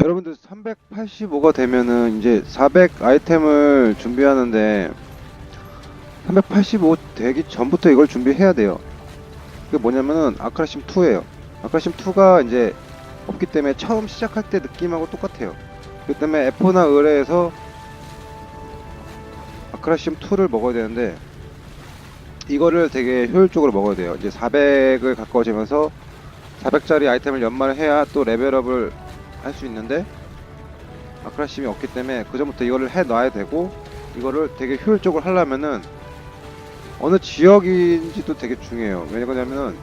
여러분들 385가 되면은 이제 400 아이템을 준비하는데 385 되기 전부터 이걸 준비해야 돼요. 그게 뭐냐면은 아크라심 2예요. 아크라심 2가 이제 없기 때문에 처음 시작할 때 느낌하고 똑같아요. 그 때문에 에포나 의뢰에서 아크라심 2를 먹어야 되는데 이거를 되게 효율적으로 먹어야 돼요. 이제 400을 가까워지면서 400짜리 아이템을 연말해야 또 레벨업을 할 수 있는데 아크라심이 없기 때문에 그 전부터 이거를 해 놔야 되고 이거를 되게 효율적으로 하려면은 어느 지역인지도 되게 중요해요. 왜냐면은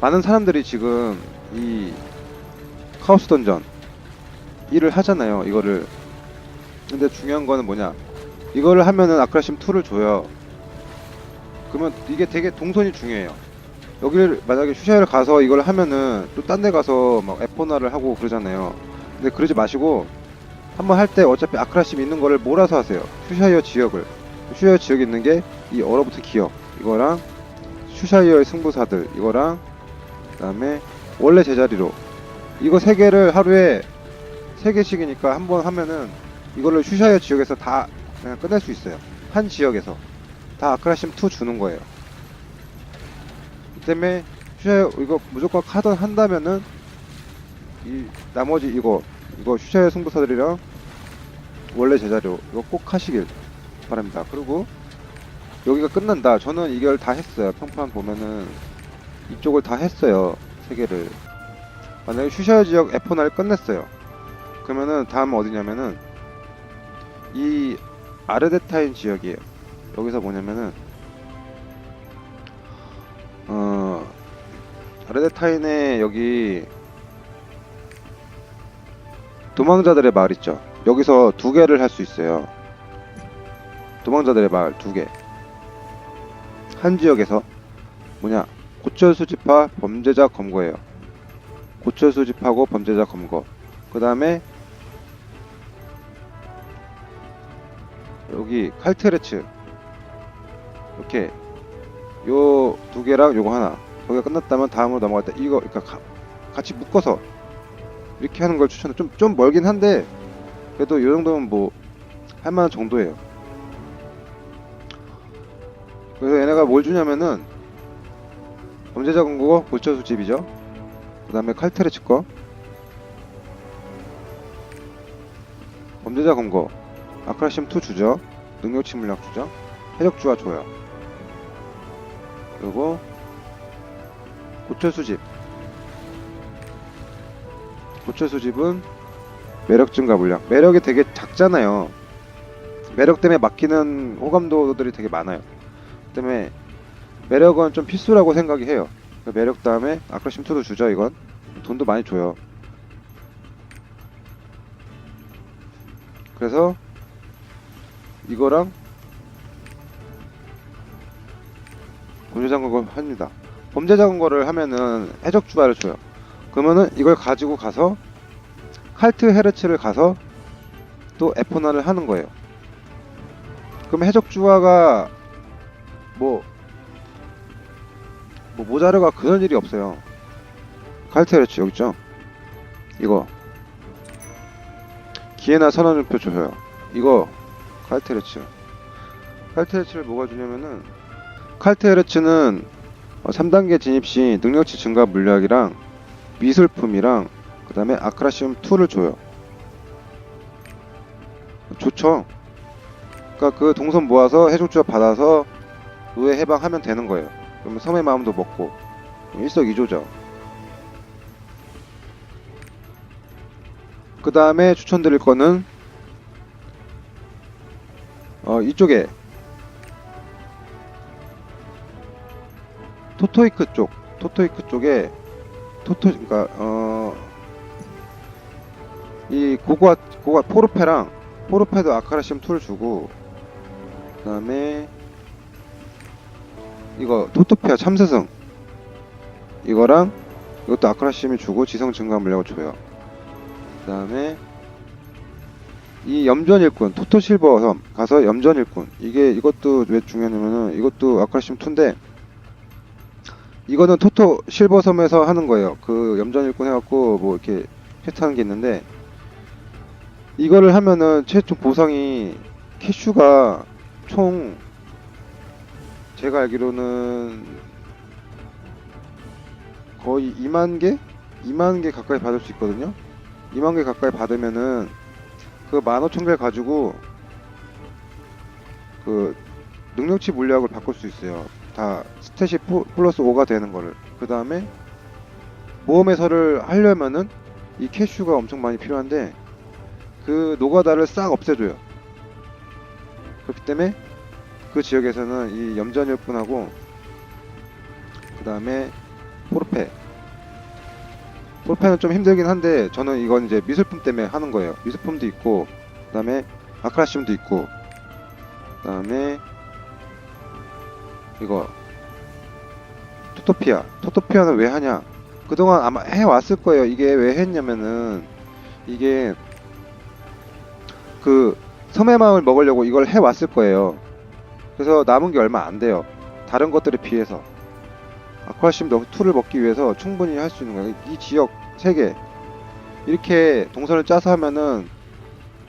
많은 사람들이 지금 이 카오스 던전 일을 하잖아요. 이거를 근데 중요한 거는 뭐냐 이거를 하면은 아크라심 2를 줘요. 그러면 이게 되게 동선이 중요해요. 여기를 만약에 슈샤를 가서 이걸 하면은 또 딴 데 가서 막 에포나를 하고 그러잖아요. 근데 그러지 마시고 한번 할 때 어차피 아크라심 있는 거를 몰아서 하세요. 슈샤이어 지역을. 슈샤이어 지역에 있는 게 이 얼어붙은 기억 이거랑 슈샤이어의 승부사들 이거랑 그다음에 원래 제자리로 이거 세 개를 하루에 세 개씩이니까 한 번 하면은 이거를 슈샤이어 지역에서 다 그냥 끝낼 수 있어요. 한 지역에서 다 아크라심 2 주는 거예요. 그 때문에 슈샤이어 이거 무조건 카던 한다면은 이 나머지 이거 이거 슈샤이어 승부사들이랑 원래 제자료 이거 꼭 하시길 바랍니다. 그리고 여기가 끝난다. 저는 이걸 다 했어요. 평판 보면은 이쪽을 다 했어요. 세 개를. 만약에 슈샤이어 지역 F1을 끝냈어요. 그러면은 다음 어디냐면은 이 아르데타인 지역이에요. 여기서 뭐냐면은 아르데타인에 여기 도망자들의 마을 있죠. 여기서 두 개를 할 수 있어요. 도망자들의 마을 두 개. 한 지역에서 뭐냐 고철 수집파 범죄자 검거예요. 고철 수집하고 범죄자 검거. 그 다음에 여기 칼테레츠 이렇게 요 두 개랑 요거 하나 거기가 끝났다면 다음으로 넘어갈 때 이거 그러니까 가- 같이 묶어서 이렇게 하는 걸 추천해 좀, 좀 멀긴 한데 그래도 이 정도면 뭐 할만한 정도예요 그래서 얘네가 뭘 주냐면은 범죄자 검거 고철 수집이죠 그 다음에 칼테레츠 거 범죄자 검거 아크라심 2 주죠. 능력치 물약 주죠. 해적주화 줘요. 그리고 고철 수집. 고철 수집은 매력 증가 물약. 매력이 되게 작잖아요. 매력 때문에 막히는 호감도들이 되게 많아요. 그 때문에 매력은 좀 필수라고 생각이 해요. 그 매력 다음에 아크라심 2도 주죠. 이건 돈도 많이 줘요. 그래서 이거랑 검거 합니다. 범죄자 검거를 하면은 해적 주화를 줘요. 그러면은 이걸 가지고 가서 칼트 헤르츠를 가서 또 에포나를 하는 거예요. 그럼 해적 주화가 뭐, 뭐 모자르가 그런 일이 없어요. 칼트 헤르츠 여기 있죠? 이거 기회나 선언표 줘요. 이거 칼테르츠. 칼테르츠를 뭐가 주냐면은 칼테르츠는 3단계 진입 시 능력치 증가 물약이랑 미술품이랑 그 다음에 아크라시움 2를 줘요. 좋죠. 그러니까 그 동선 모아서 해적주화 받아서 노예 해방하면 되는 거예요. 그러면 섬의 마음도 먹고 일석이조죠. 그 다음에 추천드릴 거는 어 이쪽에 토토이크 쪽 토토이크 쪽에 토토 그러니까 어이 고고아 고고아 포르페랑 포르페도 아카라시움 2를 주고 그다음에 이거 토토피아 참스승 이거랑 이것도 아카라시움이 주고 지성 증가 물약을 줘요. 그 다음에 이 염전 일꾼 토토 실버 섬 가서 염전 일꾼 이게 이것도 왜 중요하냐면은 이것도 아크라심 2인데 이거는 토토 실버 섬에서 하는 거예요. 그 염전 일꾼 해갖고 뭐 이렇게 퀘스트 하는 게 있는데 이거를 하면은 최종 보상이 캐슈가 총 제가 알기로는 거의 2만 개? 2만 개 가까이 받을 수 있거든요. 2만 개 가까이 받으면은 그 15,000개 가지고 그 능력치 물약을 바꿀 수 있어요. 다 스탯이 포- 플러스 5가 되는 거를. 그 다음에 모험에서를 하려면은 이 캐슈가 엄청 많이 필요한데 그 노가다를 싹 없애줘요. 그렇기 때문에 그 지역에서는 이 염전일뿐하고 그 다음에 포르페 포르페는 좀 힘들긴 한데 저는 이건 이제 미술품 때문에 하는 거예요. 미술품도 있고 그 다음에 아크라시움도 있고 그 다음에 이거 토토피아 토토피아는 왜 하냐? 그동안 아마 해왔을 거예요. 이게 왜 했냐면은 이게 그 섬의 마음을 먹으려고 이걸 해왔을 거예요. 그래서 남은 게 얼마 안 돼요. 다른 것들에 비해서. 아쿠아심 2를 먹기 위해서 충분히 할 수 있는 거예요. 이 지역 3개. 이렇게 동선을 짜서 하면은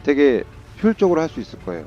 되게 효율적으로 할 수 있을 거예요